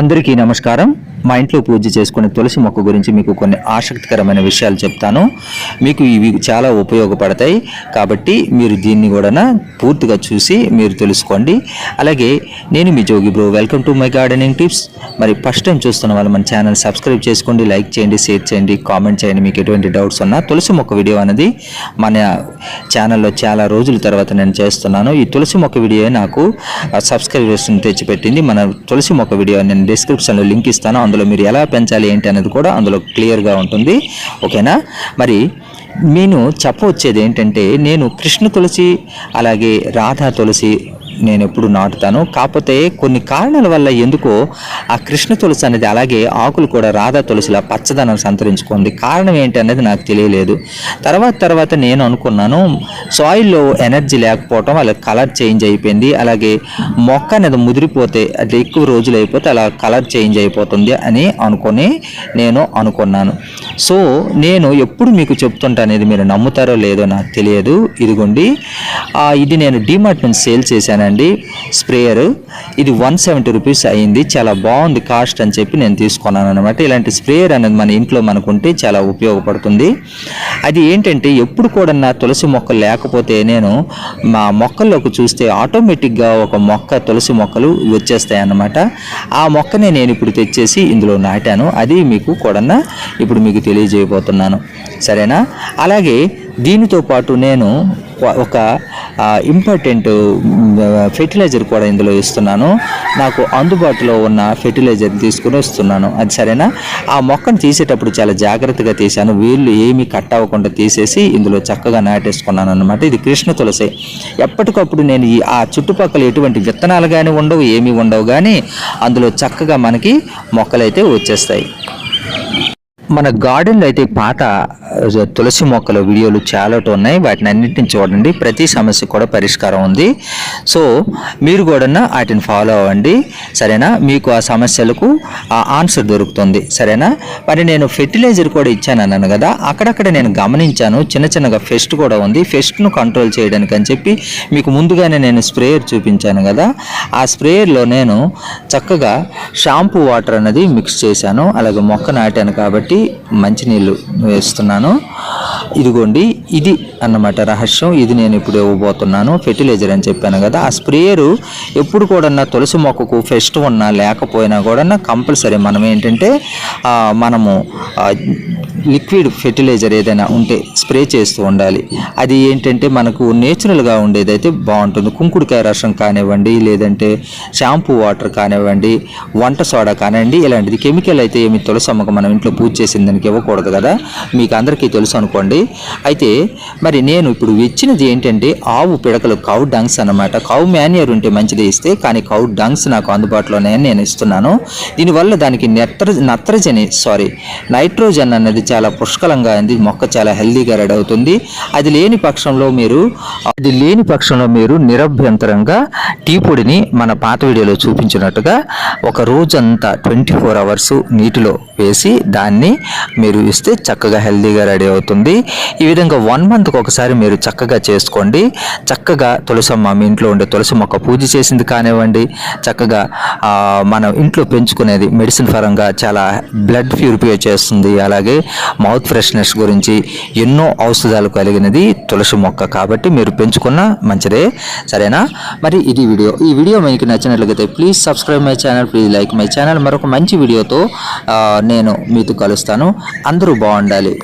అందరికీ నమస్కారం. మా ఇంట్లో పూజ చేసుకునే తులసి మొక్క గురించి మీకు కొన్ని ఆసక్తికరమైన విషయాలు చెప్తాను. మీకు ఇవి చాలా ఉపయోగపడతాయి. కాబట్టి మీరు దీన్ని కూడా పూర్తిగా చూసి మీరు తెలుసుకోండి. అలాగే నేను మీ Jogi bro welcome to my gardening tips. మరి ఫస్ట్ టైం చూస్తున్న వాళ్ళు మన ఛానల్ సబ్స్క్రైబ్ చేసుకోండి లైక్ చేయండి షేర్ చేయండి కామెంట్ చేయండి. మీకు ఎటువంటి డౌట్స్ ఉన్నా తులసి మొక్క వీడియో అనేది మన ఛానల్లో చాలా రోజుల తర్వాత నేను చేస్తున్నాను. ఈ తులసి మొక్క వీడియో నాకు సబ్స్క్రైబర్స్ని తెచ్చిపెట్టింది. మన తులసి మొక్క వీడియో నేను డిస్క్రిప్షన్లో లింక్ ఇస్తాను. అందులో అందులో మీరు ఎలా పెంచాలి ఏంటి అనేది కూడా అందులో క్లియర్గా ఉంటుంది. ఓకేనా? మరి నేను చెప్పవచ్చేది ఏంటంటే నేను కృష్ణ తులసి అలాగే రాధా తులసి నేను ఎప్పుడు నాటుతాను. కాకపోతే కొన్ని కారణాల వల్ల ఎందుకో ఆ కృష్ణ తులసి అనేది అలాగే ఆకులు కూడా రాధా తులసిలా పచ్చదనం సంతరించుకుంది. కారణం ఏంటి అనేది నాకు తెలియలేదు. తర్వాత తర్వాత నేను అనుకున్నాను సాయిల్లో ఎనర్జీ లేకపోవటం వాళ్ళ కలర్ చేంజ్ అయిపోయింది. అలాగే మొక్క అనేది ముదిరిపోతే అది ఎక్కువ రోజులు అయిపోతే అలా కలర్ చేంజ్ అయిపోతుంది అని అనుకొని నేను అనుకున్నాను. సో నేను ఎప్పుడు మీకు చెప్తుంటా అనేది మీరు నమ్ముతారో లేదో నాకు తెలియదు. ఇదిగోండి ఇది నేను డిమార్ట్ నుంచి సేల్ అండి స్ప్రేయర్. ఇది వన్ సెవెంటీ రూపీస్ అయింది. చాలా బాగుంది కాస్ట్ అని చెప్పి నేను తీసుకున్నాను అనమాట ఇలాంటి స్ప్రేయర్ అనేది మన ఇంట్లో మనకు ఉంటే చాలా ఉపయోగపడుతుంది. అది ఏంటంటే ఎప్పుడు కూడా నా తులసి మొక్కలు లేకపోతే నేను మా మొక్కల్లోకి చూస్తే ఆటోమేటిక్గా ఒక మొక్క తులసి మొక్కలు వచ్చేస్తాయి అన్నమాట. ఆ మొక్కనే నేను ఇప్పుడు తెచ్చేసి ఇందులో నాటాను. అది మీకు కూడా ఇప్పుడు మీకు తెలియజేయబోతున్నాను. సరేనా? అలాగే దీనితో పాటు నేను ఒక ఇంపార్టెంట్ ఫెర్టిలైజర్ కూడా ఇందులో ఇస్తున్నాను. నాకు అందుబాటులో ఉన్న ఫెర్టిలైజర్ తీసుకుని వస్తున్నాను. అది సరేనా? ఆ మొక్కను తీసేటప్పుడు చాలా జాగ్రత్తగా తీశాను. వీళ్ళు ఏమీ కట్ అవ్వకుండా తీసేసి ఇందులో చక్కగా నాటేసుకున్నాను అనమాట ఇది కృష్ణ తులసి. ఎప్పటికప్పుడు నేను ఈ ఆ చుట్టుపక్కల ఎటువంటి విత్తనాలు కానీ ఉండవు ఏమీ ఉండవు కానీ అందులో చక్కగా మనకి మొక్కలైతే వచ్చేస్తాయి. మన గార్డెన్లో అయితే పాత తులసి మొక్కల వీడియోలు చాలా ఉన్నాయి. వాటిని అన్నింటిని చూడండి. ప్రతి సమస్య కూడా పరిష్కారం ఉంది. సో మీరు కూడా వాటిని ఫాలో అవ్వండి. సరేనా? మీకు ఆ సమస్యలకు ఆ ఆన్సర్ దొరుకుతుంది. సరేనా? మరి నేను ఫెర్టిలైజర్ కూడా ఇచ్చాను అన్నాను కదా. అక్కడక్కడ నేను గమనించాను. చిన్న చిన్నగా ఫెస్ట్ కూడా ఉంది. ఫెస్ట్ను కంట్రోల్ చేయడానికి అని చెప్పి మీకు ముందుగానే నేను స్ప్రేయర్ చూపించాను కదా. ఆ స్ప్రేయర్లో నేను చక్కగా షాంపూ వాటర్ అనేది మిక్స్ చేశాను. అలాగే మొక్క నాటాను కాబట్టి మంచినీళ్ళు వేస్తున్నాను. ఇదిగోండి ఇది అన్నమాట రహస్యం. ఇది నేను ఇప్పుడు ఇవ్వబోతున్నాను. ఫెర్టిలైజర్ అని చెప్పాను కదా ఆ స్ప్రేయరు ఎప్పుడు కూడా నా తులసి మొక్కకు ఫెస్ట్ ఉన్నా లేకపోయినా కూడా కంపల్సరీ మనం ఏంటంటే మనము లిక్విడ్ ఫెర్టిలైజర్ ఏదైనా ఉంటే స్ప్రే చేస్తూ ఉండాలి. అది ఏంటంటే మనకు నేచురల్గా ఉండేదైతే బాగుంటుంది. కుంకుడుకాయ రసం కానివ్వండి లేదంటే షాంపూ వాటర్ కానివ్వండి వంట సోడా కానివ్వండి ఇలాంటిది కెమికల్ అయితే ఏమి తులసమ్మకు మనం ఇంట్లో పూజ చేసిన దానికి ఇవ్వకూడదు కదా. మీకు అందరికీ తెలుసు అనుకోండి. అయితే మరి నేను ఇప్పుడు ఇచ్చినది ఏంటంటే ఆవు పిడకలు కౌ డంగ్స్ అన్నమాట. కౌ మాన్యూర్ ఉంటే మంచిది ఇస్తే కానీ కౌ డంగ్స్ నాకు అందుబాటులోనే నేను ఇస్తున్నాను. దీనివల్ల దానికి నెత్ర నత్రజని సారీ నైట్రోజన్ అన్నది చాలా పుష్కలంగా ఉంది మొక్క చాలా హెల్దీగా రెడీ అవుతుంది. అది లేని పక్షంలో మీరు అది లేని పక్షంలో మీరు నిరభ్యంతరంగా టీ పొడిని మన పాత వీడియోలో చూపించినట్టుగా ఒక రోజంతా ట్వంటీ ఫోర్ అవర్స్ నీటిలో వేసి దాన్ని మీరు ఇస్తే చక్కగా హెల్దీగా రెడీ అవుతుంది. ఈ విధంగా వన్ మంత్కి ఒకసారి మీరు చక్కగా చేసుకోండి. చక్కగా తులసమ్మ మీ ఇంట్లో ఉండే తులసి మొక్క పూజ చేసింది కానివ్వండి. చక్కగా మనం ఇంట్లో పెంచుకునేది మెడిసిన్ పరంగా చాలా బ్లడ్ ప్యూరిఫై చేస్తుంది. అలాగే మౌత్ ఫ్రెష్నెస్ గురించి ఎన్నో ఔషధాలు కలిగినది తులసి మొక్క కాబట్టి మీరు పెంచుకున్న మంచిదే. సరేనా? మరి ఇది వీడియో. ఈ వీడియో మీకు నచ్చినట్లయితే please subscribe my channel please like my channel. మరొక మంచి వీడియోతో నేను మీతో కలుస్తాను. అందరూ బాగుండాలి.